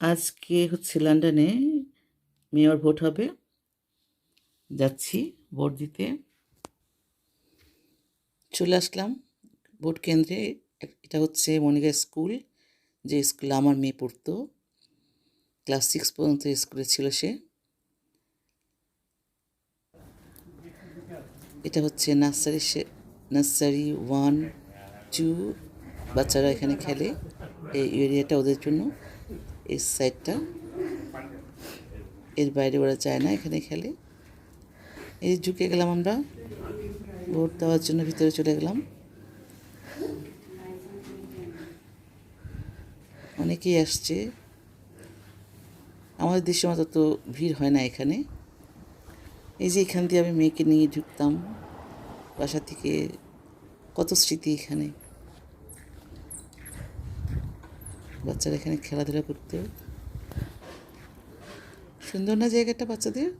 আজকে হচ্ছে লন্ডনে মেয়র ভোট হবে। যাচ্ছি ভোট দিতে। চলে আসলাম ভোট কেন্দ্রে। এটা হচ্ছে মনিকা স্কুল। যে স্কুলে আমার মেয়ে পড়তো, ক্লাস সিক্স পর্যন্ত স্কুলে ছিল সে। এটা হচ্ছে নার্সারি সে, নার্সারি ওয়ান, টু, বাচ্চারা এখানে খেলে এই এরিয়াটা ওদের জন্য। এই সাইডটা এর বাইরে ওরা যায় না এখানে খেলে। এই ঢুকে গেলাম আমরা। ভোট দেওয়ার জন্য ভিতরে চলে গেলাম। অনেকেই আসছে। আমাদের দেশে মতো তো ভিড় হয় না এখানে। এই যে এখান দিয়ে আমি মেয়েকে নিয়ে ঢুকতাম। বাসা থেকে কত স্মৃতি এখানে। বাচ্চারা এখানে খেলাধুলা করতো। সুন্দর না জায়গাটা বাচ্চাদের?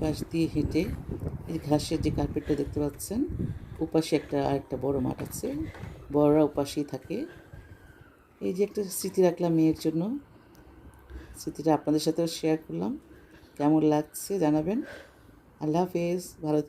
পাশ দিয়ে হেঁটে এই ঘাসের যে কার্পেটটা দেখতে পাচ্ছেন ওপাশে একটা আরেকটা বড় মাঠ আছে। বড়রা ওপাশেই থাকে। এই যে একটা স্মৃতি রাখলাম মেয়ের জন্য। স্মৃতিটা আপনাদের সাথেও শেয়ার করলাম। কেমন লাগছে জানাবেন। আল্লাহ হাফেজ ভালো